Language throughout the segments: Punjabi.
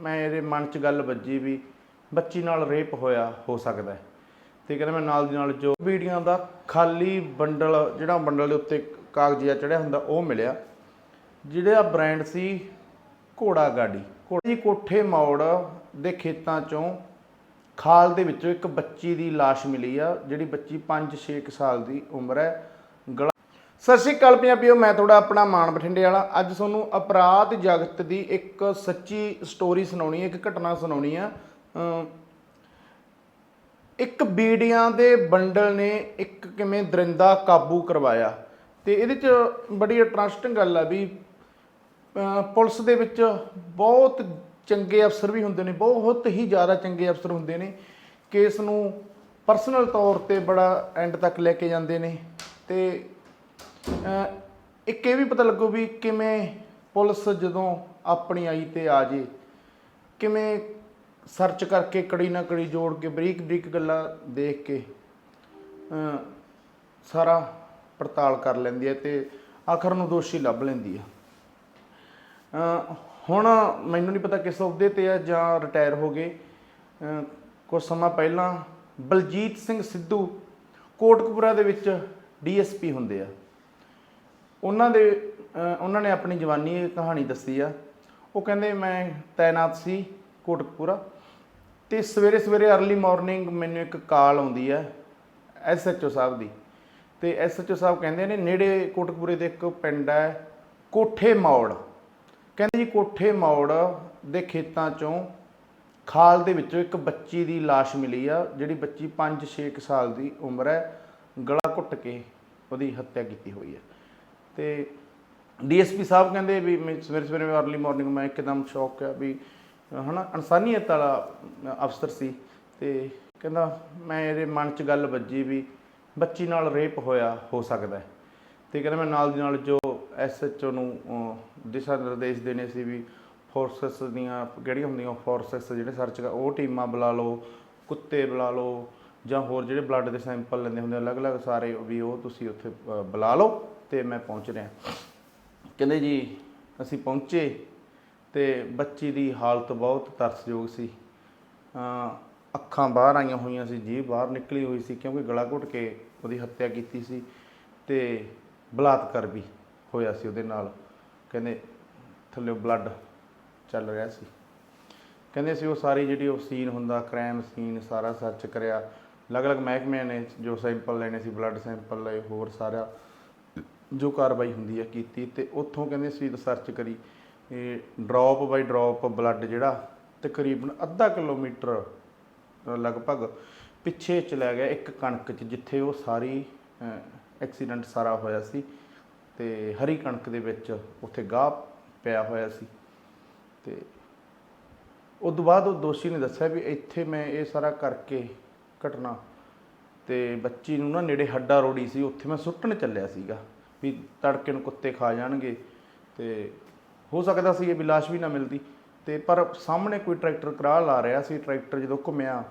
ਮੇਰੇ ਮਨ 'ਚ ਗੱਲ ਵੱਜੀ ਵੀ ਬੱਚੀ ਨਾਲ ਰੇਪ ਹੋਇਆ, ਹੋ ਸਕਦਾ ਹੈ। ਤੇ ਕਹਿੰਦਾ ਮੈਂ ਨਾਲ ਦੀ ਨਾਲ ਜੋ ਵੀਡੀਓ ਦਾ ਖਾਲੀ ਬੰਡਲ, ਜਿਹੜਾ ਬੰਡਲ ਦੇ ਉੱਤੇ ਕਾਗਜ਼ੀਆ ਚੜਿਆ ਹੁੰਦਾ, ਉਹ ਮਿਲਿਆ, ਜਿਹੜਾ ਬ੍ਰਾਂਡ ਸੀ ਘੋੜਾ ਗਾਡੀ। ਘੋੜਾ ਜੀ ਕੋਠੇ ਮੌੜ ਦੇ ਖੇਤਾਂ ਚੋਂ ਖਾਲ ਦੇ ਵਿੱਚੋਂ ਇੱਕ ਬੱਚੀ ਦੀ ਲਾਸ਼ ਮਿਲੀ ਆ, ਜਿਹੜੀ ਬੱਚੀ 5-6 ਸਾਲ ਦੀ ਉਮਰ ਹੈ। ਸਤਿ ਸ਼੍ਰੀ ਅਕਾਲ ਪੰਜਾਬੀਓ, ਮੈਂ ਤੁਹਾਡਾ ਆਪਣਾ ਮਾਨ ਬਠਿੰਡੇ ਵਾਲਾ। ਅੱਜ ਤੁਹਾਨੂੰ ਅਪਰਾਧ ਜਗਤ ਦੀ ਇੱਕ ਸੱਚੀ ਸਟੋਰੀ ਸੁਣਾਉਣੀ ਹੈ, ਇੱਕ ਘਟਨਾ ਸੁਣਾਉਣੀ ਆ। ਇੱਕ ਬੀੜੀਆਂ ਦੇ ਬੰਡਲ ਨੇ ਇੱਕ ਕਿਵੇਂ ਦਰਿੰਦਾ ਕਾਬੂ ਕਰਵਾਇਆ। ਤੇ ਇਹਦੇ ਚ ਬੜੀ ਇੰਟਰਸਟਿੰਗ ਗੱਲ ਆ ਵੀ ਪੁਲਿਸ ਦੇ ਵਿੱਚ ਬਹੁਤ ਚੰਗੇ ਅਫਸਰ ਵੀ ਹੁੰਦੇ ਨੇ, ਬਹੁਤ ਹੀ ਜ਼ਿਆਦਾ ਚੰਗੇ ਅਫਸਰ ਹੁੰਦੇ ਨੇ। ਕੇਸ ਨੂੰ ਪਰਸਨਲ ਤੌਰ ਤੇ ਬੜਾ ਐਂਡ ਤੱਕ ਲੈ ਕੇ ਜਾਂਦੇ ਨੇ। ਤੇ ਇੱਕ ਇਹ ਵੀ ਪਤਾ ਲੱਗੋ ਵੀ ਕਿਵੇਂ ਪੁਲਿਸ ਜਦੋਂ ਆਪਣੀ ਆਈ ਤੇ ਆ ਜੇ, ਕਿਵੇਂ ਸਰਚ ਕਰਕੇ ਕੜੀ ਨਾ ਕੜੀ ਜੋੜ ਕੇ ਬਰੀਕ ਬਰੀਕ ਗੱਲਾਂ ਦੇਖ ਕੇ ਸਾਰਾ ਪੜਤਾਲ ਕਰ ਲੈਂਦੀ ਹੈ ਤੇ ਆਖਰ ਨੂੰ ਦੋਸ਼ੀ ਲੱਭ ਲੈਂਦੀ ਆ ਹੁਣ ਮੈਨੂੰ ਨਹੀਂ ਪਤਾ ਕਿਸ ਅਹੁਦੇ ਤੇ ਆ ਜਾਂ ਰਿਟਾਇਰ ਹੋ ਗਏ। ਅਮ ਕੁਝ ਸਮਾਂ ਪਹਿਲਾਂ ਬਲਜੀਤ ਸਿੰਘ ਸਿੱਧੂ ਕੋਟਕਪੂਰਾ ਦੇ ਵਿੱਚ ਡੀਐਸਪੀ ਹੁੰਦੇ ਆ। ਉਹਨਾਂ ਦੇ ਉਹਨਾਂ ਨੇ ਆਪਣੀ ਜਵਾਨੀ ਇਹ ਕਹਾਣੀ ਦੱਸੀ ਆ। ਉਹ ਕਹਿੰਦੇ, ਮੈਂ ਤਾਇਨਾਤ ਸੀ ਕੋਟਕਪੂਰਾ ਤੇ ਸਵੇਰੇ ਸਵੇਰੇ अर्ਲੀ ਮਾਰਨਿੰਗ ਮੈਨੂੰ ਇੱਕ ਕਾਲ ਆਉਂਦੀ ਹੈ ਐਸਐਚਓ ਸਾਹਿਬ ਦੀ। ਤੇ ਐਸਐਚਓ ਸਾਹਿਬ ਕਹਿੰਦੇ ਨੇ, ਨੇੜੇ ਕੋਟਕਪੂਰੇ ਦੇ ਇੱਕ ਪਿੰਡ ਹੈ ਕੋਠੇ ਮੌੜ। ਕਹਿੰਦੇ ਜੀ, ਕੋਠੇ ਮੌੜ ਦੇ ਖੇਤਾਂ ਚੋਂ ਖਾਲ ਦੇ ਵਿੱਚੋਂ ਇੱਕ ਬੱਚੀ ਦੀ ਲਾਸ਼ ਮਿਲੀ ਆ, ਜਿਹੜੀ ਬੱਚੀ 5-6 ਸਾਲ ਦੀ ਉਮਰ ਹੈ, ਗਲਾ ਘੁੱਟ ਕੇ ਉਹਦੀ ਹੱਤਿਆ ਕੀਤੀ ਹੋਈ ਹੈ। ਤੇ ਡੀਐਸਪੀ ਸਾਹਿਬ ਕਹਿੰਦੇ ਵੀ ਮੈਂ ਸਵੇਰੇ ਸਵੇਰੇ ਅਰਲੀ ਮਾਰਨਿੰਗ ਮੈਂ ਇੱਕਦਮ ਸ਼ੌਕ ਆ ਵੀ, ਹਨਾ, ਇਨਸਾਨੀਅਤ ਵਾਲਾ ਅਫਸਰ ਸੀ ਤੇ ਕਹਿੰਦਾ ਮੈਂ ਇਹਦੇ ਮਨ 'ਚ ਗੱਲ ਵੱਜੀ ਵੀ ਬੱਚੀ ਨਾਲ ਰੇਪ ਹੋਇਆ, ਹੋ ਸਕਦਾ ਹੈ। ਤੇ ਕਹਿੰਦਾ ਮੈਂ ਨਾਲ ਦੀ ਨਾਲ ਜੋ ਐਸਐਚਓ ਨੂੰ ਦਿਸ਼ਾ ਨਿਰਦੇਸ਼ ਦੇਣੇ ਸੀ ਵੀ ਫੋਰਸਸ ਦੀਆਂ ਕਿਹੜੀਆਂ ਹੁੰਦੀਆਂ ਫੋਰਸਸ ਜਿਹੜੇ ਸਰਚ ਕਰ, ਉਹ ਟੀਮਾਂ ਬੁਲਾ ਲਓ, ਕੁੱਤੇ ਬੁਲਾ ਲਓ ਜਾਂ ਹੋਰ ਜਿਹੜੇ ਬਲੱਡ ਦੇ ਸੈਂਪਲ ਲੈਂਦੇ ਹੁੰਦੇ ਅਲੱਗ-ਅਲੱਗ ਸਾਰੇ ਵੀ ਉਹ ਤੁਸੀਂ ਉੱਥੇ ਬੁਲਾ ਲਓ। ਤੇ ਮੈਂ ਪਹੁੰਚ ਰਿਹਾ। ਕਹਿੰਦੇ ਜੀ ਅਸੀਂ ਪਹੁੰਚੇ ਤੇ ਬੱਚੀ ਦੀ ਹਾਲਤ ਬਹੁਤ ਤਰਸਯੋਗ ਸੀ। ਅੱਖਾਂ ਬਾਹਰ ਆਈਆਂ ਹੋਈਆਂ ਸੀ ਜੀਭ ਬਾਹਰ ਨਿਕਲੀ ਹੋਈ ਸੀ ਕਿਉਂਕਿ ਗਲਾ ਘੁੱਟ ਕੇ ਉਹਦੀ ਹੱਤਿਆ ਕੀਤੀ ਸੀ ਤੇ ਬਲਾਤਕਾਰ ਵੀ ਹੋਇਆ ਸੀ ਉਹਦੇ ਨਾਲ। ਕਹਿੰਦੇ ਥੱਲੇ ਬਲੱਡ ਚੱਲ ਰਿਹਾ ਸੀ। ਕਹਿੰਦੇ ਸੀ ਉਹ ਸਾਰੀ ਜਿਹੜੀ ਉਹ ਸੀਨ ਹੁੰਦਾ ਕ੍ਰਾਈਮ ਸੀਨ ਸਾਰਾ ਸਰਚ ਕਰਿਆ। ਅਲੱਗ-ਅਲੱਗ ਮਹਿਕਮਿਆਂ ਨੇ ਜੋ ਸੈਂਪਲ ਲੈਣੇ ਸੀ ਬਲੱਡ ਸੈਂਪਲ ਲਏ ਹੋਰ ਸਾਰਾ ਜੋ ਕਾਰਵਾਈ ਹੁੰਦੀ ਹੈ ਕੀਤੀ ਤੇ ਉੱਥੋਂ ਕਹਿੰਦੇ ਅਸੀਂ ਰਿਸਰਚ ਕਰੀ। ਇਹ ਡ੍ਰੌਪ ਬਾਈ ਡ੍ਰੌਪ ਬਲੱਡ ਜਿਹੜਾ ਤਕਰੀਬਨ ਅੱਧਾ ਕਿਲੋਮੀਟਰ ਲਗਭਗ ਪਿੱਛੇ ਚਲਾ ਗਿਆ ਇੱਕ ਕਣਕ ਚ, ਜਿੱਥੇ ਉਹ ਸਾਰੀ ਐਕਸੀਡੈਂਟ ਸਾਰਾ ਹੋਇਆ ਸੀ ਤੇ ਹਰੀ ਕਣਕ ਦੇ ਵਿੱਚ ਉੱਥੇ ਗਾਹ ਪਿਆ ਹੋਇਆ ਸੀ। ਤੇ ਉਸ ਤੋਂ ਬਾਅਦ ਉਹ ਦੋਸ਼ੀ ਨੇ ਦੱਸਿਆ ਵੀ ਇੱਥੇ ਮੈਂ ਇਹ ਸਾਰਾ ਕਰਕੇ ਘਟਨਾ ਤੇ ਬੱਚੀ ਨੂੰ ਨਾ ਨੇੜੇ ਹੱਡਾ ਰੋੜੀ ਸੀ, ਉੱਥੇ ਮੈਂ ਸੁੱਟਣ ਚੱਲਿਆ ਸੀਗਾ। ਵੀ ਤੜਕੇ ਨੂੰ ਕੁੱਤੇ ਖਾ ਜਾਣਗੇ ਤੇ ਹੋ ਸਕਦਾ ਸੀ ਇਹ ਵੀ ਲਾਸ਼ ਵੀ ਨਾ ਮਿਲਦੀ। ਤੇ ਪਰ ਸਾਹਮਣੇ ਕੋਈ ਟਰੈਕਟਰ ਕਰਾਹ ਲਾ ਰਿਹਾ ਸੀ, ਟਰੈਕਟਰ ਜਦੋਂ ਘੁੰਮਿਆ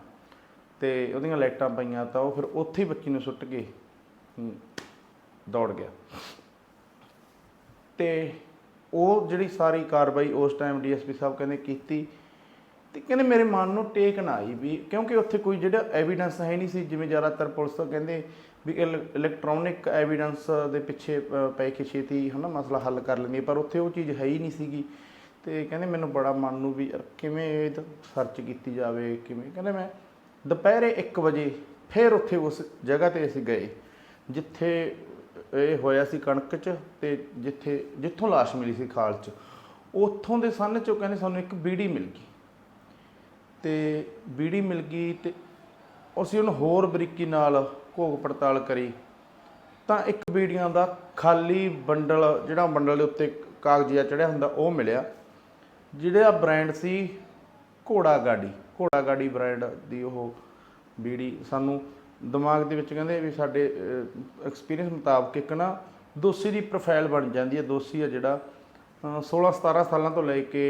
ਤੇ ਉਹਦੀਆਂ ਲਾਈਟਾਂ ਪਈਆਂ ਤਾਂ ਉਹ ਫਿਰ ਉੱਥੇ ਹੀ ਬੱਚੀ ਨੂੰ ਸੁੱਟ ਕੇ ਦੌੜ ਗਿਆ। ਤੇ ਉਹ ਜਿਹੜੀ ਸਾਰੀ ਕਾਰਵਾਈ ਉਸ ਟਾਈਮ ਡੀਐਸਪੀ ਸਾਹਿਬ ਕਹਿੰਦੇ ਕੀਤੀ ਤੇ ਕਹਿੰਦੇ ਮੇਰੇ ਮਨ ਨੂੰ ਟੇਕ ਨਾ ਆਈ ਵੀ ਕਿਉਂਕਿ ਉੱਥੇ ਕੋਈ ਜਿਹੜਾ ਐਵੀਡੈਂਸ ਹੈ ਨਹੀਂ ਸੀ, ਜਿਵੇਂ ਜ਼ਿਆਦਾਤਰ ਪੁਲਿਸ ਤਾਂ ਕਹਿੰਦੇ ਵੀ ਇਲੈਕਟ੍ਰੋਨਿਕ ਐਵੀਡੈਂਸ ਦੇ ਪਿੱਛੇ ਅ, ਪੈ ਕੇ ਛੇਤੀ ਹਨਾ ਮਸਲਾ ਹੱਲ ਕਰ ਲੈਂਦੀ ਪਰ ਉੱਥੇ ਉਹ ਚੀਜ਼ ਹੈ ਹੀ ਨਹੀਂ ਸੀਗੀ। ਤੇ ਕਹਿੰਦੇ ਮੈਨੂੰ ਬੜਾ ਮਨ ਨੂੰ ਵੀ ਯਾਰ ਕਿਵੇਂ ਇਹ ਸਰਚ ਕੀਤੀ ਜਾਵੇ ਕਿਵੇਂ? ਕਹਿੰਦੇ ਮੈਂ ਦੁਪਹਿਰੇ 1 ਵਜੇ ਫਿਰ ਉੱਥੇ ਉਸ ਜਗ੍ਹਾ ਤੇ ਅਸੀਂ ਗਏ ਜਿੱਥੇ ਇਹ ਹੋਇਆ ਸੀ ਕਣਕ 'ਚ ਤੇ ਜਿੱਥੇ ਜਿੱਥੋਂ ਲਾਸ਼ ਮਿਲੀ ਸੀ ਖਾਲ 'ਚ। ਉੱਥੋਂ ਦੇ ਸੰਨ 'ਚੋਂ ਕਹਿੰਦੇ ਸਾਨੂੰ ਇੱਕ ਬੀੜੀ ਮਿਲ ਗਈ। ਤੇ ਬੀੜੀ ਮਿਲ ਗਈ ਤੇ ਅਸੀਂ ਉਹਨੂੰ ਹੋਰ ਬਰੀਕੀ ਨਾਲ ਘੋਗ ਪੜਤਾਲ ਕਰੀ ਤਾਂ ਇੱਕ ਬੀੜੀਆਂ ਦਾ ਖਾਲੀ ਬੰਡਲ ਜਿਹੜਾ ਬੰਡਲ ਦੇ ਉੱਤੇ ਕਾਗਜ਼ੀਆ ਚੜਿਆ ਹੁੰਦਾ ਉਹ ਮਿਲਿਆ ਜਿਹੜਾ ਬ੍ਰਾਂਡ ਸੀ ਘੋੜਾ ਗਾਡੀ ਘੋੜਾ ਗਾਡੀ ਬ੍ਰਾਂਡ ਦੀ ਉਹ ਬੀੜੀ ਸਾਨੂੰ ਦਿਮਾਗ ਦੇ ਵਿੱਚ ਕਹਿੰਦੇ ਵੀ ਸਾਡੇ ਐਕਸਪੀਰੀਅੰਸ ਮੁਤਾਬਕ ਇੱਕ ਨਾ ਦੋਸ਼ੀ ਦੀ ਪ੍ਰੋਫਾਈਲ ਬਣ ਜਾਂਦੀ ਹੈ ਦੋਸ਼ੀ ਆ ਜਿਹੜਾ ਅ, 16 17 ਸਾਲਾਂ ਤੋਂ ਲੈ ਕੇ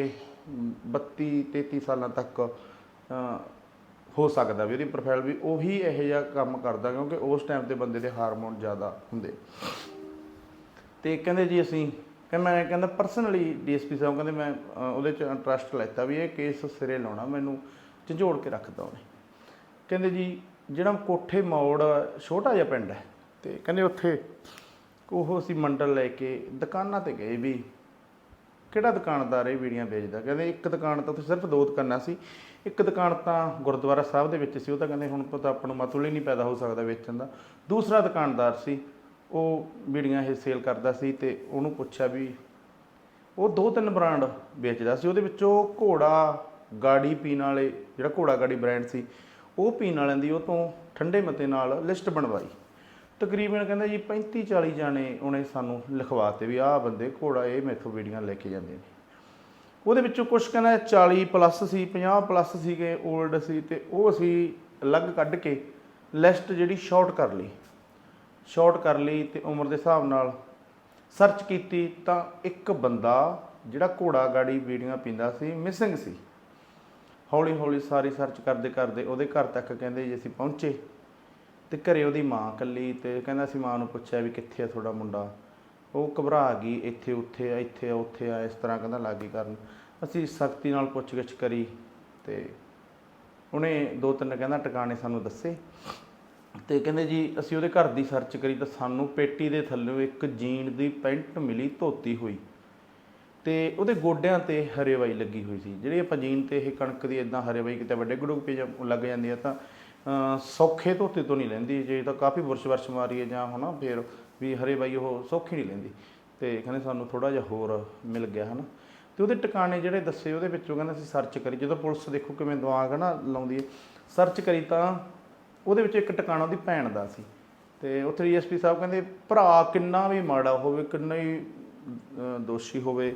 ਅਮ, 32 33 ਸਾਲਾਂ ਤੱਕ ਹੋ ਸਕਦਾ ਵੀ ਉਹਦੀ ਪ੍ਰੋਫਾਈਲ ਵੀ ਉਹੀ ਇਹੋ ਜਿਹਾ ਕੰਮ ਕਰਦਾ, ਕਿਉਂਕਿ ਉਸ ਟਾਈਮ ਤੇ ਬੰਦੇ ਦੇ ਹਾਰਮੋਨ ਜ਼ਿਆਦਾ ਹੁੰਦੇ। ਤੇ ਕਹਿੰਦੇ ਜੀ ਅਸੀਂ, ਕਿ ਮੈਂ ਕਹਿੰਦਾ ਪਰਸਨਲੀ ਡੀਐਸਪੀ ਸਾਹਿਬ ਕਹਿੰਦੇ ਮੈਂ ਉਹਦੇ ਚ ਇੰਟਰਸਟ ਲੈਤਾ ਵੀ ਇਹ ਕੇਸ ਸਿਰੇ ਲਾਉਣਾ, ਮੈਨੂੰ ਝੰਜੋੜ ਕੇ ਰੱਖਦਾ ਉਹਨੇ। ਕਹਿੰਦੇ ਜੀ, ਜਿਹੜਾ ਕੋਠੇ ਮੋੜ ਛੋਟਾ ਜਿਹਾ ਪਿੰਡ ਹੈ, ਤੇ ਕਹਿੰਦੇ ਉੱਥੇ ਉਹ ਅਸੀਂ ਮੰਡਲ ਲੈ ਕੇ ਦੁਕਾਨਾਂ ਤੇ ਗਏ ਵੀ ਕਿਹੜਾ ਦੁਕਾਨਦਾਰ ਇਹ ਬੀੜੀਆਂ ਵੇਚਦਾ? ਕਹਿੰਦੇ ਇੱਕ ਦੁਕਾਨ ਤਾਂ ਤੁਸੀਂ ਸਿਰਫ ਦੋ ਦੁਕਾਨਾਂ ਸੀ। ਇੱਕ ਦੁਕਾਨ ਤਾਂ ਗੁਰਦੁਆਰਾ ਸਾਹਿਬ ਦੇ ਵਿੱਚ ਸੀ, ਉਹ ਤਾਂ ਕਹਿੰਦੇ ਹੁਣ ਪਤਾ ਆਪਾਂ ਨੂੰ ਮਤਲਬ ਹੀ ਨਹੀਂ ਪੈਦਾ ਹੋ ਸਕਦਾ ਵੇਚਣ ਦਾ। ਦੂਸਰਾ ਦੁਕਾਨਦਾਰ ਸੀ, ਉਹ ਬੀੜੀਆਂ ਇਹ ਸੇਲ ਕਰਦਾ ਸੀ ਤੇ ਉਹਨੂੰ ਪੁੱਛਿਆ ਵੀ ਉਹ ਦੋ ਤਿੰਨ ਬ੍ਰਾਂਡ ਵੇਚਦਾ ਸੀ। ਉਹਦੇ ਵਿੱਚੋਂ ਘੋੜਾ, ਗਾੜੀ ਪੀਣ ਵਾਲੇ, ਜਿਹੜਾ ਘੋੜਾ ਗਾੜੀ ਬ੍ਰਾਂਡ ਸੀ, ਉਹ ਪੀਣ ਵਾਲਿਆਂ ਦੀ ਉਹ ਤੋਂ ਠੰਡੇ ਮਤੇ ਨਾਲ ਲਿਸਟ ਬਣਵਾਈ। ਤਕਰੀਬਨ ਕਹਿੰਦਾ ਜੀ 35 40 ਜਾਣੇ ਉਹਨੇ ਸਾਨੂੰ ਲਿਖਵਾਤੇ ਵੀ ਆਹ ਬੰਦੇ ਘੋੜਾ ਇਹ ਮੈਥੋਂ ਵੀਡੀਆਂ ਲੈ ਕੇ ਜਾਂਦੇ ਨੇ। ਉਹਦੇ ਵਿੱਚੋਂ ਕੁਝ ਕਹਿੰਦਾ 40 ਪਲੱਸ ਸੀ 50 ਪਲੱਸ ਸੀਗੇ 올ਡ ਸੀ ਤੇ ਉਹ ਅਸੀਂ ਅਲੱਗ ਕੱਢ ਕੇ ਲਿਸਟ ਜਿਹੜੀ ਸ਼ਾਰਟ ਕਰ ਲਈ। ਸ਼ਾਰਟ ਕਰ ਲਈ ਤੇ ਉਮਰ ਦੇ ਹਿਸਾਬ ਨਾਲ ਸਰਚ ਕੀਤੀ ਤਾਂ ਇੱਕ ਬੰਦਾ ਜਿਹੜਾ ਘੋੜਾ ਗਾੜੀ ਵੀਡੀਆਂ ਪੀਂਦਾ ਸੀ ਮਿਸਿੰਗ ਸੀ। ਹੌਲੀ ਹੌਲੀ ਸਾਰੀ ਸਰਚ ਕਰਦੇ ਕਰਦੇ ਉਹਦੇ ਘਰ ਤੱਕ ਕਹਿੰਦੇ ਜੀ ਅਸੀਂ ਪਹੁੰਚੇ। ਤੇ ਘਰੇ ਉਹਦੀ ਮਾਂ ਇਕੱਲੀ ਤੇ ਕਹਿੰਦਾ ਸੀ ਮਾਂ ਨੂੰ ਪੁੱਛਿਆ ਵੀ ਕਿੱਥੇ ਆ ਤੁਹਾਡਾ ਮੁੰਡਾ? ਉਹ ਘਬਰਾ ਗਈ, ਇੱਥੇ, ਉੱਥੇ ਆ ਇੱਥੇ ਆ ਉੱਥੇ ਆ, ਇਸ ਤਰ੍ਹਾਂ ਕਹਿੰਦਾ ਲੱਗੀ ਕਰਨ। ਅਸੀਂ ਸਖਤੀ ਨਾਲ ਪੁੱਛਗਿੱਛ ਕਰੀ ਤੇ ਉਹਨੇ ਦੋ ਤਿੰਨ ਕਹਿੰਦਾ ਟਿਕਾਣੇ ਸਾਨੂੰ ਦੱਸੇ ਤੇ ਕਹਿੰਦੇ ਜੀ, ਅਸੀਂ ਉਹਦੇ ਘਰ ਦੀ ਸਰਚ ਕਰੀ ਤਾਂ ਸਾਨੂੰ ਪੇਟੀ ਦੇ ਥੱਲੇ ਇੱਕ ਜੀਨ ਦੀ ਪੈਂਟ ਮਿਲੀ, ਧੋਤੀ ਹੋਈ। ਤੇ ਉਹਦੇ ਗੋਡਿਆਂ ਤੇ ਹਰੇਵਾਈ ਲੱਗੀ ਹੋਈ ਸੀ। ਜਿਹੜੀ ਆਪਾਂ ਜੀਨ ਤੇ ਇਹ ਕਣਕ ਦੀ ਇਦਾਂ ਹਰੇਵਾਈ ਕਿਤੇ ਵੱਡੇ ਗੜੂਕ ਪੇ ਲੱਗ ਜਾਂਦੀ ਆ ਤਾਂ ਸੌਖੇ ਧੋਤੇ ਤੋਂ ਨਹੀਂ ਲੈਂਦੀ, ਜੇ ਤਾਂ ਕਾਫੀ ਬੁਰਸ਼ ਵਰਸ਼ ਮਾਰੀਏ ਜਾਂ ਹਨਾ, ਫਿਰ ਵੀ ਹਰੇ ਬਾਈ ਉਹ ਸੌਖੀ ਨਹੀਂ ਲੈਂਦੀ। ਤੇ ਕਹਿੰਦੇ ਸਾਨੂੰ ਥੋੜਾ ਜਿਹਾ ਹੋਰ ਮਿਲ ਗਿਆ ਹਨਾ। ਤੇ ਉਹਦੇ ਟਿਕਾਣੇ ਜਿਹੜੇ ਦੱਸੇ, ਉਹਦੇ ਵਿੱਚੋਂ ਕਹਿੰਦੇ ਅਸੀਂ ਸਰਚ ਕਰੀ। ਜਦੋਂ ਪੁਲਿਸ ਦੇਖੋ ਕਿਵੇਂ ਦਿਮਾਗ ਨਾ ਲਾਉਂਦੀ ਹੈ। ਸਰਚ ਕਰੀ ਤਾਂ ਉਹਦੇ ਵਿੱਚ ਇੱਕ ਟਿਕਾਣਾ ਉਹਦੀ ਭੈਣ ਦਾ ਸੀ। ਤੇ ਉੱਥੇ ਡੀਐਸਪੀ ਸਾਹਿਬ ਕਹਿੰਦੇ, ਭਰਾ ਕਿੰਨਾ ਵੀ ਮਾੜਾ ਹੋਵੇ, ਕਿੰਨਾ ਹੀ ਦੋਸ਼ੀ ਹੋਵੇ,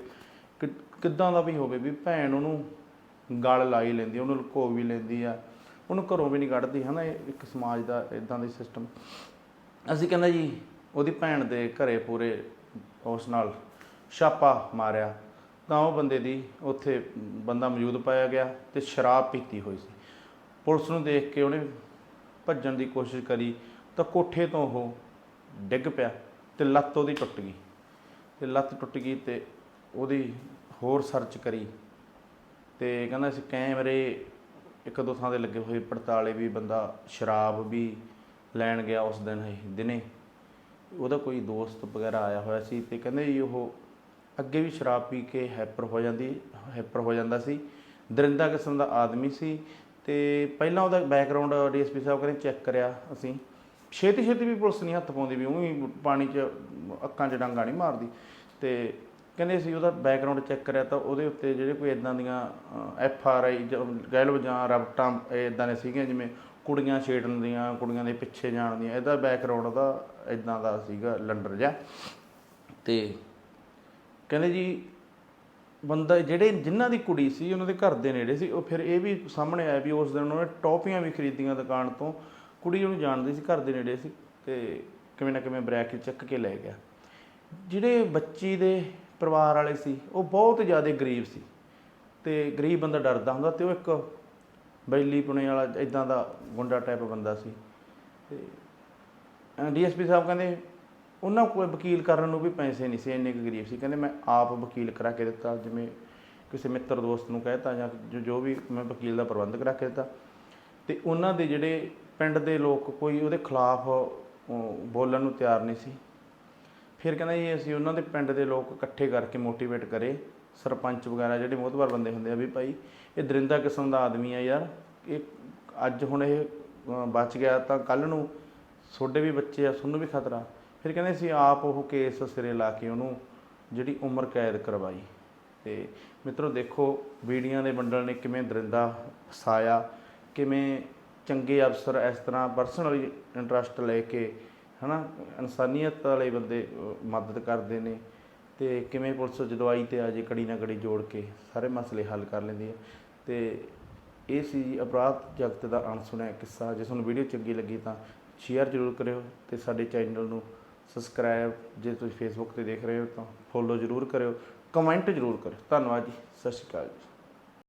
ਕਿ- ਕਿੱਦਾਂ ਦਾ ਵੀ ਹੋਵੇ ਵੀ ਭੈਣ ਉਹਨੂੰ ਗਲ ਲਾਈ ਲੈਂਦੀ ਉਹਨੂੰ ਲੁਕੋ ਵੀ ਲੈਂਦੀ ਆ। ਉਹਨੂੰ ਘਰੋਂ ਵੀ ਨਹੀਂ ਕੱਢਦੀ, ਹਨਾ, ਇਹ ਇੱਕ ਸਮਾਜ ਦਾ ਇਦਾਂ ਦੀ ਸਿਸਟਮ ਅਸੀਂ ਕਹਿੰਦਾ ਜੀ, ਉਹਦੀ ਭੈਣ ਦੇ ਘਰੇ ਪੂਰੇ ਉਸ ਨਾਲ ਛਾਪਾ ਮਾਰਿਆ। ਤਾਂ ਉਹ ਬੰਦੇ ਦੀ ਉੱਥੇ ਬੰਦਾ ਮੌਜੂਦ ਪਾਇਆ ਗਿਆ ਤੇ ਸ਼ਰਾਬ ਪੀਤੀ ਹੋਈ ਸੀ। ਪੁਲਿਸ ਨੂੰ ਦੇਖ ਕੇ ਉਹਨੇ ਭੱਜਣ ਦੀ ਕੋਸ਼ਿਸ਼ ਕਰੀ ਤਾਂ ਕੋਠੇ ਤੋਂ ਉਹ ਡਿੱਗ ਪਿਆ ਤੇ ਲੱਤ ਉਹਦੀ ਟੁੱਟ ਗਈ। ਤੇ ਲੱਤ ਟੁੱਟ ਗਈ ਤੇ ਉਹਦੀ ਹੋਰ ਸਰਚ ਕਰੀ ਤੇ ਕਹਿੰਦਾ ਅਸੀਂ ਕੈਮਰੇ ਇੱਕ ਦੋ ਥਾਂ ਤੇ ਲੱਗੇ ਹੋਏ ਪੜਤਾਲੇ ਵੀ, ਬੰਦਾ ਸ਼ਰਾਬ ਵੀ ਲੈਣ ਗਿਆ ਉਸ ਦਿਨ ਹੀ ਦਿਨੇ। ਉਹਦਾ ਕੋਈ ਦੋਸਤ ਵਗੈਰਾ ਆਇਆ ਹੋਇਆ ਸੀ ਤੇ ਕਹਿੰਦੇ ਜੀ ਉਹ ਅੱਗੇ ਵੀ ਸ਼ਰਾਬ ਪੀ ਕੇ ਹੈਪਰ ਹੋ ਜਾਂਦੀ, ਹੈਪਰ ਹੋ ਜਾਂਦਾ ਸੀ। ਦਰਿੰਦਾ ਕਿਸਮ ਦਾ ਆਦਮੀ ਸੀ ਤੇ ਪਹਿਲਾਂ ਉਹਦਾ ਬੈਕਗ੍ਰਾਉਂਡ ਡੀਐਸਪੀ ਸਾਹਿਬ ਕਹਿੰਦੇ ਚੈੱਕ ਕਰਿਆ ਅਸੀਂ। ਛੇਤੀ ਛੇਤੀ ਵੀ ਪੁਲਿਸ ਨਹੀਂ ਹੱਥ ਪਾਉਂਦੀ ਵੀ ਉਹੀ ਪਾਣੀ 'ਚ, ਅੱਖਾਂ 'ਚ ਡਾਂਗਾ ਨਹੀਂ ਮਾਰਦੀ। ਤੇ ਕਹਿੰਦੇ ਅਸੀਂ ਉਹਦਾ ਬੈਕਗ੍ਰਾਉਂਡ ਚੈੱਕ ਕਰਿਆ ਤਾਂ ਉਹਦੇ ਉੱਤੇ ਜਿਹੜੇ ਕੋਈ ਇਦਾਂ ਦੀਆਂ ਐਫ ਆਰ ਆਈ ਕਹਿ ਲਓ ਜਾਂ ਰਬਟਾਂ ਇਦਾਂ ਦੇ ਸੀਗੀਆਂ ਜਿਵੇਂ ਕੁੜੀਆਂ ਛੇੜਨ ਦੀਆਂ, ਕੁੜੀਆਂ ਦੇ ਪਿੱਛੇ ਜਾਣ ਦੀਆਂ, ਇਹਦਾ ਬੈਕਗ੍ਰਾਉਂਡ ਉਹਦਾ ਇਦਾਂ ਦਾ ਸੀਗਾ ਲੰਡਰ ਜਿਹਾ। ਤੇ ਕਹਿੰਦੇ ਜੀ ਬੰਦਾ ਜਿਹੜੇ ਜਿਨ੍ਹਾਂ ਦੀ ਕੁੜੀ ਸੀ ਉਹਨਾਂ ਦੇ ਘਰ ਦੇ ਨੇੜੇ ਸੀ, ਉਹ ਫਿਰ ਇਹ ਵੀ ਸਾਹਮਣੇ ਆਇਆ ਵੀ ਉਸ ਦਿਨ ਉਹਨੇ ਟੌਪੀਆਂ ਵੀ ਖਰੀਦੀਆਂ ਦੁਕਾਨ ਤੋਂ, ਕੁੜੀ ਉਹਨੂੰ ਜਾਣਦੀ ਸੀ ਘਰ ਦੇ ਨੇੜੇ ਸੀ ਤੇ ਕਿਵੇਂ ਨਾ ਕਿਵੇਂ ਬ੍ਰੈਕ ਚੱਕ ਕੇ ਲੈ ਗਿਆ। ਜਿਹੜੇ ਬੱਚੀ ਦੇ ਪਰਿਵਾਰ ਵਾਲੇ ਸੀ, ਉਹ ਬਹੁਤ ਜ਼ਿਆਦਾ ਗਰੀਬ ਸੀ। ਤੇ ਗਰੀਬ ਬੰਦਾ ਡਰਦਾ ਹੁੰਦਾ ਤੇ ਉਹ ਇੱਕ ਬੈਲੀ ਪੁਣੇ ਵਾਲਾ ਇਦਾਂ ਦਾ ਗੁੰਡਾ ਟਾਈਪ ਬੰਦਾ ਸੀ। ਤੇ ਡੀਐਸਪੀ ਸਾਹਿਬ ਕਹਿੰਦੇ, ਉਹਨਾਂ ਕੋਲ ਵਕੀਲ ਕਰਨ ਨੂੰ ਵੀ ਪੈਸੇ ਨਹੀਂ ਸੀ, ਇੰਨੇ ਕੁ ਗਰੀਬ ਸੀ। ਕਹਿੰਦੇ, ਮੈਂ ਆਪ ਵਕੀਲ ਕਰਾ ਕੇ ਦਿੱਤਾ, ਜਿਵੇਂ ਕਿਸੇ ਮਿੱਤਰ ਦੋਸਤ ਨੂੰ ਕਹਿਤਾ ਜਾਂ ਜੋ- ਜੋ ਵੀ ਮੈਂ ਵਕੀਲ ਦਾ ਪ੍ਰਬੰਧ ਕਰਾ ਕੇ ਦਿੱਤਾ। ਤੇ ਉਹਨਾਂ ਦੇ ਜਿਹੜੇ ਪਿੰਡ ਦੇ ਲੋਕ ਕੋਈ ਉਹਦੇ ਖਿਲਾਫ ਬੋਲਣ ਨੂੰ ਤਿਆਰ ਨਹੀਂ ਸੀ। ਫਿਰ ਕਹਿੰਦਾ ਜੀ ਅਸੀਂ ਉਹਨਾਂ ਦੇ ਪਿੰਡ ਦੇ ਲੋਕ ਇਕੱਠੇ ਕਰਕੇ ਮੋਟੀਵੇਟ ਕਰੇ। ਸਰਪੰਚ ਵਗੈਰਾ ਜਿਹੜੇ ਮੋਹਤਵਾਰ ਬੰਦੇ ਹੁੰਦੇ ਆ ਵੀ ਭਾਈ ਇਹ ਦਰਿੰਦਾ ਕਿਸਮ ਦਾ ਆਦਮੀ ਆ ਯਾਰ, ਇਹ ਅੱਜ ਹੁਣ ਇਹ ਬਚ ਗਿਆ ਤਾਂ ਕੱਲ ਨੂੰ ਤੁਹਾਡੇ ਵੀ ਬੱਚੇ ਆ, ਤੁਹਾਨੂੰ ਵੀ ਖਤਰਾ। ਫਿਰ ਕਹਿੰਦੇ ਸੀ ਆਪ ਉਹ ਕੇਸ ਸਿਰੇ ਲਾ ਕੇ ਉਹਨੂੰ ਜਿਹੜੀ ਉਮਰ ਕੈਦ ਕਰਵਾਈ। ਤੇ ਮਿੱਤਰੋ ਦੇਖੋ ਵੀਡੀਆਂ ਦੇ ਬੰਡਲ ਨੇ ਕਿਵੇਂ ਦਰਿੰਦਾ ਫਸਾਇਆ, ਕਿਵੇਂ ਚੰਗੇ ਅਫਸਰ ਇਸ ਤਰ੍ਹਾਂ ਪਰਸਨਲੀ ਇੰਟਰਸਟ ਲੈ ਕੇ ਹਨਾ, ਇਨਸਾਨੀਅਤ ਵਾਲੇ ਬੰਦੇ ਮਦਦ ਕਰਦੇ ਨੇ ਤੇ ਕਿਵੇਂ ਪੁਲਿਸ ਜਦਵਾਈ ਤੇ ਆ ਜੇ ਕੜੀ ਨਾ ਕੜੀ ਜੋੜ ਕੇ ਸਾਰੇ ਮਸਲੇ ਹੱਲ ਕਰ ਲੈਂਦੀ ਹੈ ਤੇ ਇਹ ਸੀ ਜੀ ਅਪਰਾਧ ਜਗਤ ਦਾ ਅਣਸੁਣਿਆ ਕਿੱਸਾ। ਜੇ ਤੁਹਾਨੂੰ ਵੀਡੀਓ ਚੰਗੀ ਲੱਗੀ ਤਾਂ ਸ਼ੇਅਰ ਜ਼ਰੂਰ ਕਰਿਓ ਤੇ ਸਾਡੇ ਚੈਨਲ ਨੂੰ ਸਬਸਕ੍ਰਾਈਬ ਜੇ ਤੁਸੀਂ ਫੇਸਬੁੱਕ ਤੇ ਦੇਖ ਰਹੇ ਹੋ ਤਾਂ ਫੋਲੋ ਜ਼ਰੂਰ ਕਰਿਓ। ਕਮੈਂਟ ਜ਼ਰੂਰ ਕਰਿਓ। ਧੰਨਵਾਦ ਜੀ। ਸਤਿ ਸ਼੍ਰੀ ਅਕਾਲ ਜੀ।